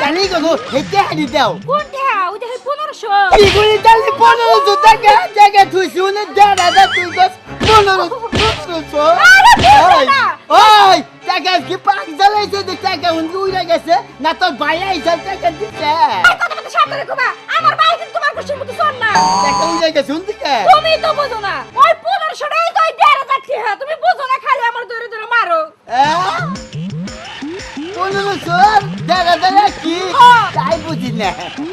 জানি গো হেতে হারি দাও কোন টেহা? ওই 1500 কি করে জানি পনেরোশো টাকা জায়গা থুইছি উনি দেড় হাজার তুই দশ পনেরো পনেরোশো ওই, টাকা কি পাক জ্বালাইছে যে টাকা উনি উড়ে গেছে না টাকা। টাকা তুমি তো বোঝো না। ওই 1500 টাই তো ওই 1500 টেহা। তুমি বোঝো না, খালি আমার ধরে ধরে মারো। হাজার কি হ্যাঁ। তাই বুঝি না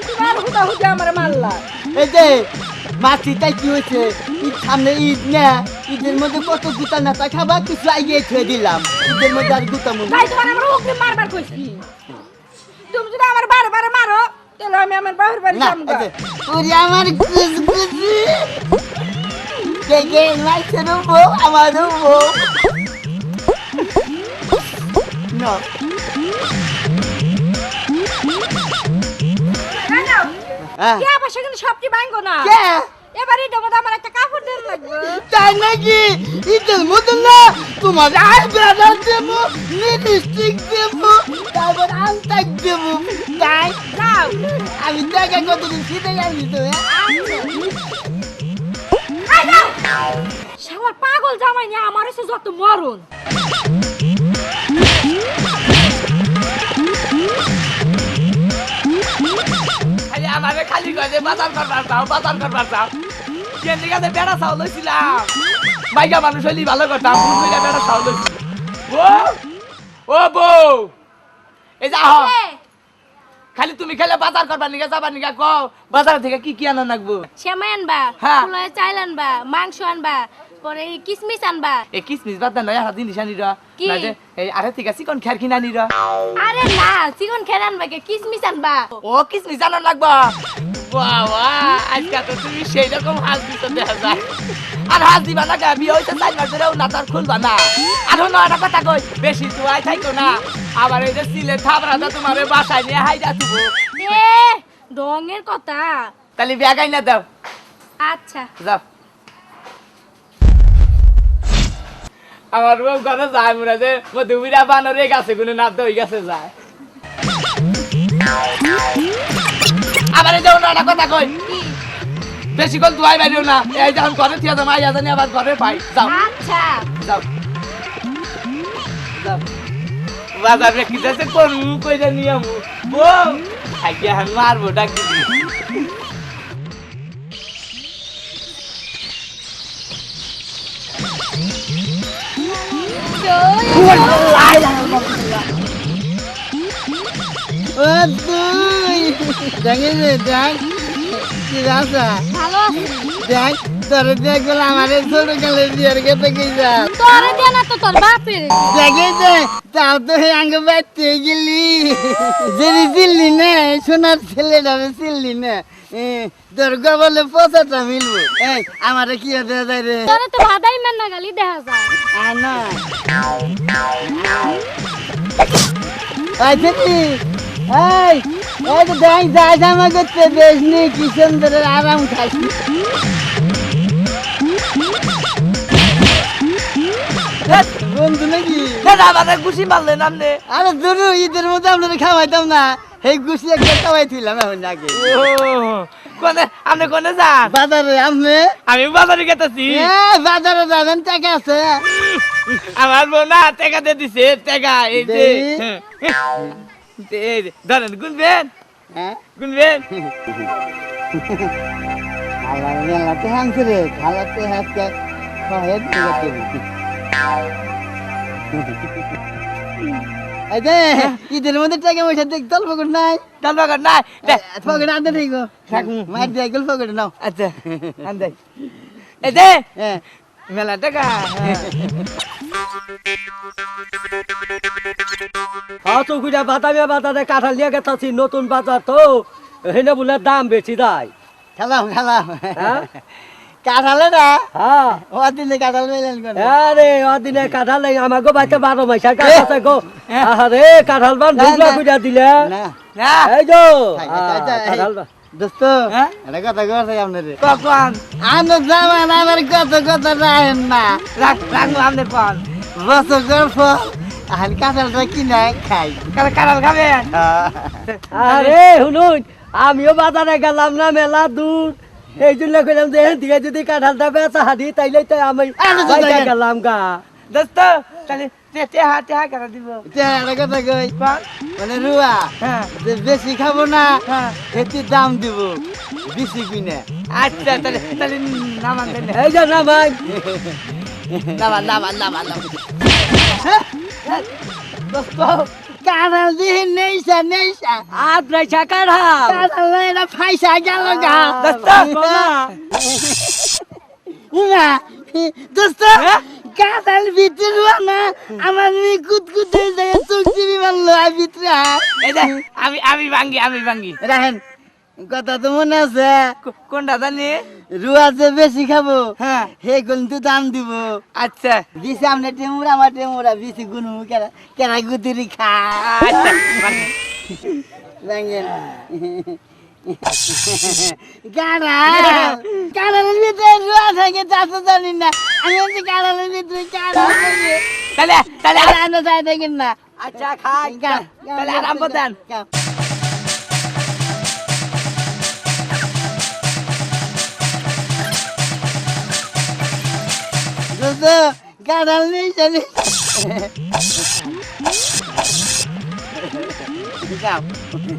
তুমি আর হুদা হুদা আমারে মারলা। এই যে মাছিটা কি হয়েছে ঈদ সামনে ঈদ না ঈদের মধ্যে কত গুতা নাতা খাবা কিছু আইয়ে খেয়ে দিলাম ঈদের মধ্যে আর গুতা মনে ভাই তোমার আমার অগ্রিম মারবার কইছি। তুমি যদি আমার বারে বারে মারো তাহলে আমি আমার বাপের বাড়ি না যাব ওরে আমার মাছেরও বউ আমারও বউ না না, নাও। হ্যাঁ। কে আবার সেখানে সবটি ভাঙবো না? এবার মধ্যে আমার একটা কাপড় দেন লাগবে। তাই নাকি? ঈদের মধ্যে না? তোমার আই বেড়া দেবো লিপস্টিক দেবো তারপর আনতাক দেবো। তাই? যাও। আমি টাকা কতদিন শীতে যাবি তো শালার পাগল জামাই নিয়ে আমার এসে যত মরণ। খালি আমারে খালি কয় যে বাজার করবার চাও বাজার করবার চাও কেন দিকে বেড়া চাও লইছিলাম। বাইকা মানুষ হইলি ভালো করতাম ভুল হইলে বেড়া চাও লইছি বউ ও বউ এই যা হ খালি তুমি খেলে বাজার করবার নিকে যাবার নিকে কও বাজার থেকে কি কি আনা লাগবো সেমাই আনবা হ্যাঁ। ফুলের চাইল আনবা মাংস আনবা পরে এই কিসমিস আনবা। এই কিসমিস বাদ দেন নয়া জিনিস আনি র। কি? না যে এই আরে থেকে চিকন খের কিনা আনি র। আরে না চিকন খেয়ে আনবা কে? কিসমিস আনবা। ও কিসমিস আনা লাগবো। বাহ আজকাল তো তুমি সেই রকম হাল দিতে দেখা যায়। আর হাল দিবা না গা বিয়ে হইতে চাই মাস ধরেও না তার খুলবা না। আর হলো একটা কথা কই বেশি তুয়াই থাইকো না। আবার এই যে সিলে থাবরাটা তোমার বাসায় নিয়ে হাইরা দিব। এ ডঙের কথা। তাহলে ব্যাগাই না দাও। আচ্ছা। যাও। আমার বউ ঘরে যায় মনে যে মধুমিরা বানরে গাছে কোনো না দই গাছে যায়। আবার এই যেমন একটা কথা কই বেশি কোন দুয়াই বাইরেও না। এই যখন ঘরে থিয়া যাও মাইয়া জানি আবার ঘরে পাই। যাও। আচ্ছা। যাও। যাও। বাজার রে কিটাছে কোন কইরা নিয়ে আমু। বউ আগে হান মারবো ডাক দিবি ও তুই দেখে দেখ। রাসা ভালো দেখ তোর দেখল আমারে ছোট কালে বিয়ের কেটে গেছা তোরে দে না তো তোর বাপের। দেখে যে তাও তো হে আঙ্গ বাইতে গেলি। যদি চিল্লি না সোনার ছেলেটারে চিল্লি না। এ, তোর গবলে পচাটা মিলবো। এই আমারে কি হতে যায় রে? তোরে তো বাদাই মেন না গালি দেখা যায়। আনা কি এই এই তো দেখ যাই জামা করতে বেশ নেই কি সুন্দর আরাম খাচ্ছি বন্ধু নাকি? দাদা আমাদের গুছি মারলেন আপনি আরে ধরু ঈদের মধ্যে আপনারা খাওয়াইতাম না। এই গুছি একটা খাওয়াই থইলাম এখন আগে ও কোনে আপনি কোনে যান? বাজারে আপনি? আমি বাজারে গেতেছি। এ বাজারে যাবেন টাকা আছে। আমার বোন না টাকা দিয়ে দিছে টাকা এই যে, ধরেন গুনবেন হ্যাঁ গুনবেন খালা মেলাতে হানছে রে খালাতে হাতে দিতে এই যে ঈদের মধ্যে টাকা পয়সা দেখ তল পকেট নাই ডাল বাগান নাই পকেট আনতে ঠিক থাক। মার দিয়ে গেল পকেট নাও আচ্ছা আন্দে এই দে হ্যাঁ। মেলা টাকা হ্যাঁ চৌকুটা বাদামে বাজারে কাঁঠাল নিয়ে গেছি নতুন বাজার তো হেনে বলে দাম বেশি দেয় খেলাম খেলাম হ্যাঁ কাঁঠালে না হ্যাঁ ও দিনে কাঁঠাল মেলেন আরে অদিনে কাঁঠাল নেই আমাকে বাচ্চা বারো মাসা কাঠ আছে গো আরে কাঁঠাল বান ঢুকলা না। দিলে না না এই যো আচ্ছা, আচ্ছা, এই- কাঁঠাল বা- দোস্ত হ্যাঁ? কথা কথা আপনাদের কখন আমরা জামান আমার কত কথা রাখেন না রাখলাম বছর গল্প আর কাঁঠালটা কিনে খাই। কারাল খাবেন আরে শুনুন আমিও বাজারে গেলাম না মেলা দূর। এই জন্য কইলাম যে এখান থেকে যদি কাঁঠালটা বেচা হাদি তাইলে তো আমি বাইরে দেখেন। গেলাম গা। দোস্ত তাহলে মানে রুয়া? হ্যাঁ। বেশি খাব না হ্যাঁ। এতে দাম দিব। বেশি কিনে। আচ্ছা তাহলে নামান এই যে নামান। নামান নামান নামান দোস্ত কাঁঠাল দিয়ে নেইসা নেইসা। আর পয়সা কাঁঠাল কাঁঠাল না এটা গেল গা। দোস্ত না দোস্ত কাঁঠাল ভিতরে না আমার মেয়ে কুতকুতে যায় চোখ চিবি মারলো আর ভিতরে আমি আমি ভাঙ্গি আমি ভাঙ্গি। রাখেন কথা তো মনে আছে? কোনটা জানি? রুয়া যে বেশি খাব হ্যাঁ। হে কিন্তু দাম দিব। আচ্ছা। দিছে আমরা টেমুরা আমার টেমুরা বেশি গুনু কেরা কেরা গুতুরি খা আচ্ছা। ভাঙ্গি। জানেন ভিতরে রুয়া থাকে তা তো জানি না। আমি হচ্ছে ভিতরে থাকে। তাহলে আরে না। আচ্ছা খাই তাহলে আরাম প্রদান। গা- দোস্ত কাঁড়াল নেই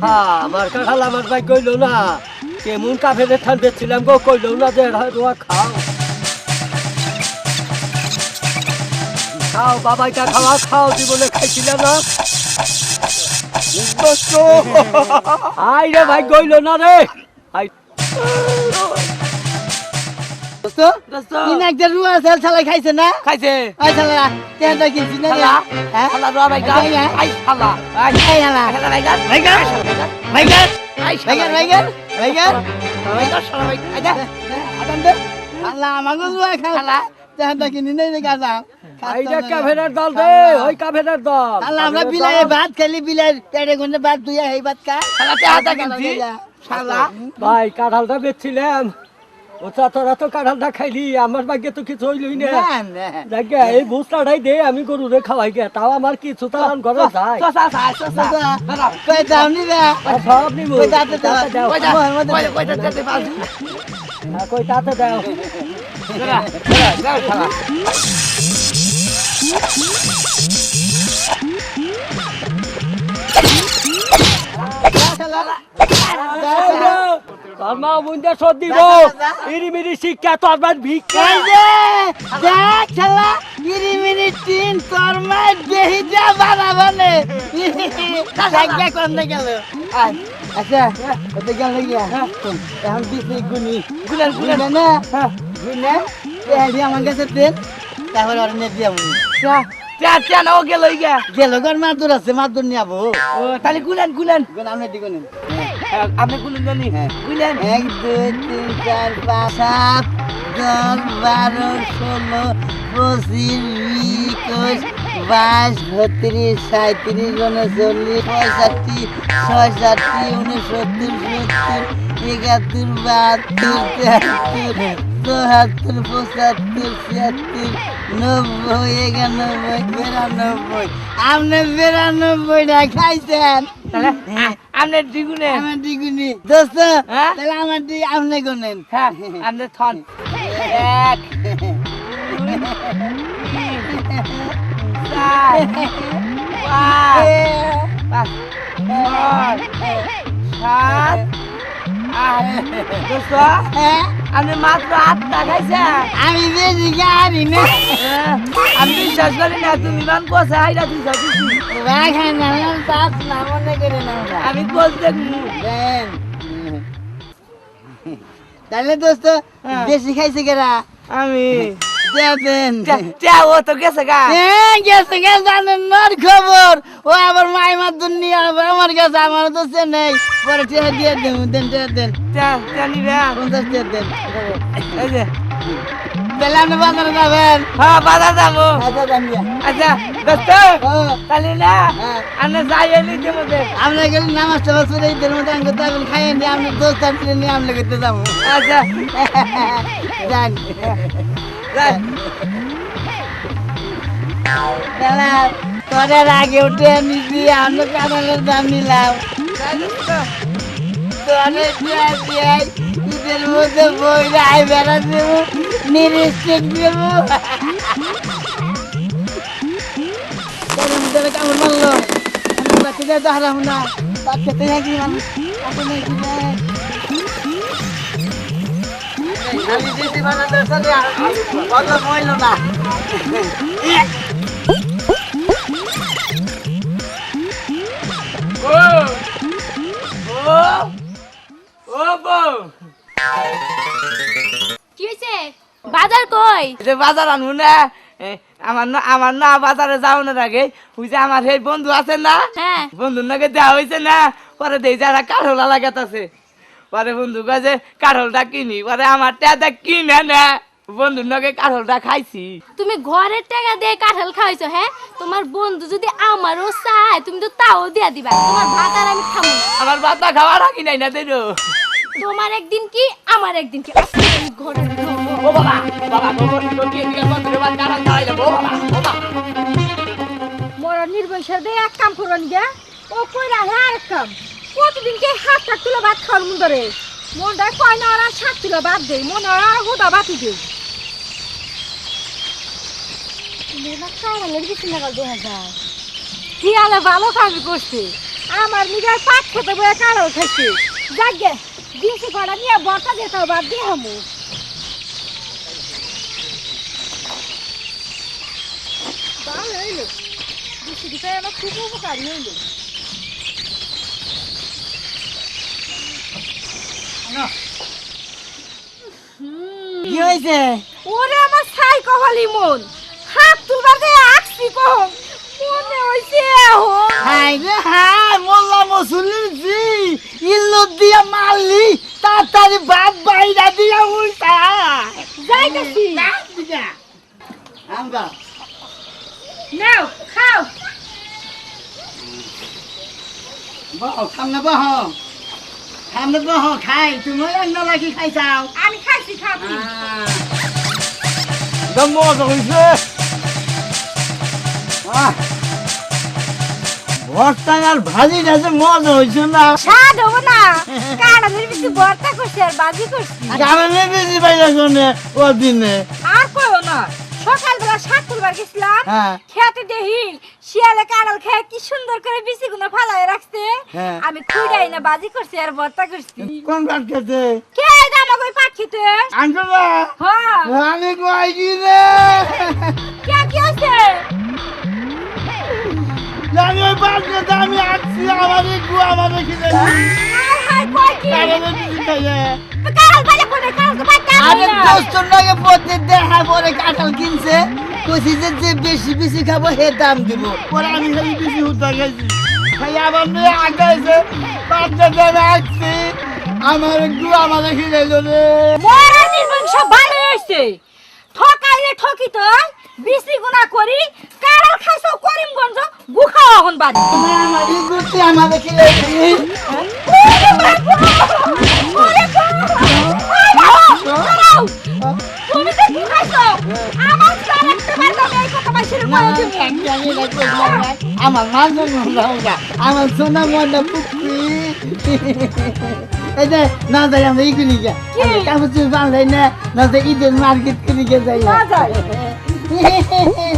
হ্যাঁ আমার কাঁঠাল আমার ভাই কইলো না কেমন কাফের ঠান বেচছিলাম গো কইলো না যে রোয়া খাও। খাও বাবাইটা খাওয়া খাও জীবনে খাইছিলে না। আই রে ভাই কইলো না রে। আই দোস্ত দোস্ত। তিন রুয়া খাইছে না? খাইছে। কিনছি না শালা শালা ভাই গা আই শালা আই শালা ভাই গা আই শালা শালা ভাই আই দে আদান দে। আল্লাহ আমাকে রুয়া খালা শালা তেলটা কিনি নেই রে দল রে ওই দল। আল্লাহ আমরা বিলাই ভাত খালি বিলাই পেটে গুনে ভাত দুইয়া এই ভাত শালা তে কিনছি। শালা ভাই কাঁঠালটা বেচছিলাম। ও তা তোরা তো কাঁঠালটা খাইলি আমার ভাগ্যে তো কিছু হইলই না না না দেখে এই বুসটাটাই দে আমি গরুরে খাওয়াই গে তাও আমার কিছু তো আর ঘরে যায় কই দাম নি রে সব নিবো কই দাঁতে দাও দাও কই যা কই কই হ্যাঁ, তাতে দাও শালা তোর মা বুঝতে সদ দিব। ইরি মিরি শিক্ষা তোর বার ভিক্ষা। এই যে দেখ শালা গিরি তিন তোর মা দেহি যা বানাবনে জায়গা কোন গেল আচ্ছা ওতে গেল গিয়া এখন বিসি গুনি গুলেন গুলেন গুনে না? গুনে এই আমার কাছে তেল তারপরে আর নে দিয়া তে তে না গেল ইগা গেল গর মাদুর আছে মাদুর নিয়ে আবো। ও তাহলে গুলেন গুলেন গুন আমরা দিগো নেন আপনি গুলেন জানি। হ্যাঁ। গুলেন এক দুই তিন চার পাঁচ সাত দশ বারো ষোলো পঁচিশ একুশ বাইশ বত্রিশ সাঁত্রিশ উনচল্লিশ পঁয়ষট্টি ছয়ষট্টি উনসত্তর সত্তর একাত্তর বাহাত্তর তেহাত্তর চুয়াত্তর পঁচাত্তর ছিয়াত্তর নব্বই একানব্বই বিরানব্বই। আপনি বিরানব্বইটা খাইছেন। তাহলে আপনি দ্বিগুণে। আমার দ্বিগুণে। দোস্ত হ্যাঁ? তাহলে আমার দি আপনি গুনেন। হ্যাঁ আপনি থন। এক চার পাঁচ পাঁচ ছয় সাত আট হ্যাঁ? আপনি মাত্র আটটা খাইছেন আমি বেশি গাড়ি না। হ্যাঁ, আমি বিশ্বাস করি না তুমি ইমান কোসে আইডা তুই না। আমি কোচ দেখব তাহলে দোস্ত হ্যাঁ। বেশি খাইছে কেরা? আমি। দেন ও তো গেছে গা। হ্যাঁ গেছে গেছে জানেন নর খবর। ও আবার মাই মার দুনিয়া আবার আমার কাছে আমার তো সে নেই। পরে টেহা দিয়ে দেন দেন টেহা দেন। পঞ্চাশ টেহা দেন। এই যে। তাহলে আপনি বাজারে যাবেন? হ্যাঁ বাজার যাব। আচ্ছা দোস্ত তাহলে না হ্যাঁ। আমি যাই যে মধ্যে। আমরা গেলে নামাজ টামাজ পড়ে ঈদের মধ্যে আমি করতে এখন খাইয়ে নিয়ে আপনি দোস্ত আপনি নিয়ে আমরা করতে যাব। আচ্ছা। যান। দাদা তোরে আগে উঠে নিছি আমরা কানালের দাম নিলাম দিয়ে দিয়ে মধ্যে বই রাই বেড়া দেবো নিরিস্টিক দেবো কেমন মানলো আমি বাচ্চা দিয়ে দাঁড়াবো না বাচ্চা নাকি মানুষ কি হয়েছে বাজার কই? যে বাজার আনব না আমার না আমার না বাজারে যাওয়ানোর আগে ওই যে আমার সেই বন্ধু আছে না হ্যাঁ। বন্ধুর নাকি দেওয়া হয়েছে না পরে দেই যারা কাঠলা লাগাতেছে পরে বন্ধু যে কাঠলটা কিনি পরে আমার টাকা কিনে না বন্ধুর নাকি কাঠলটা খাইছি তুমি ঘরের টাকা দিয়ে কাঁঠাল খাওয়াইছো হ্যাঁ তোমার বন্ধু যদি আমারও চায় তুমি তো তাও দিয়া দিবা তোমার ভাত আর আমি খাব না। আমার বাতা খাওয়ার আগে নাই না দেরো তোমার একদিন কি আমার একদিন কি ঘরে। ও বাবা বাবা বাবা তো কি দিকে বন্ধুরে বাদ কারণ দাঁড়াইলে ও বাবা ও বাবা মোর নির্বংশ এক কাম করন গে ও কইরা হে আরেক কাম প্রতিদিন কে হাত টাক তুলে ভাত খাওয়ার মন ধরে মনটা কয় না ওরা সাত তুলে ভাত দেই মনে হয় হুদা বাতি যায় হিয়ালে ভালো কাজ করছে। আমার নিজের পাক খেতে বয়ে কারাল খাইছে যাক দিয়েছি কটা নিয়ে যেতে হবে আর দিয়ে হামু। ভালো হইল। দিতে আমার খুব উপকারী হইল। কি হয়েছে? ওরে আমার ছাই কপালি মন হাত তুলবার দিয়ে আসছি কম মনে এখন। হাই রে হাই মোল্লা মসুলির জি ইল্লু দিয়া মারলি তাড়াতাড়ি বাপ বাইরা দিয়া উল্টা। যাইতেছি। আমরা নাও খাও। বহ সামনে বহ। সামনে বহ খাই। তুমি অন্য রাখি খাইছাও। আমি খাইছি খাবি। মজা হয়েছে ভর্তা আর ভাজি আছে মজা হয়েছে না। স্বাদ হব না। কারালের বেশি ভর্তা করছি আর বাজি করছি। কারণে বেশি পাইলা শোনে ও দিনে। সকালবেলা গেছিলাম হ্যাঁ। খেতে দেখি শিয়ালে কাঁড়াল খেয়ে কি সুন্দর করে বিচি গুলো ফালাই রাখছে। হ্যাঁ। আমি খুঁড়াই না বাজি করছি আর ভর্তা করছি। কোন ভাত খেতে কে দামা কই পাখিতে? আঙ্কলা হ্যাঁ। আমি কই রে কে কি আছে? জানি ওই পাঁচ খেতে আমি আসছি আমার একটু আমার খিদে হাই হাই কই কি কারণে বেশি খাইয়ে কাঁড়াল বাজে কোনে কাঁড়াল তো আরে দেখা পরে কাঁঠাল কিনছে। কইছি যে যে বেশি বেশি খাব হে দাম দিব। পরে আমি খালি বেশি হুদা খাইছি। খাই আবার মেয়ে আগাইছে বাচ্চা দেবে আসছি। আমার একটু আমার খিলাইলো রে। মরা নির্বংশ ভালো হইছে। ঠকাইলে ঠকি তো বিসি গুণা করি কাঁড়াল খাইছো করিমগঞ্জ গুখা হন বাড়ি আমার আমার খিলাইছি আমার মাঝে আমার সোনা মজা পুকুরি এই যে না যাই আমরা ই করি গা? কাপড় চোপড় বাঁধাই না না যাই ঈদের মার্কেট করি গে যাই। না যায়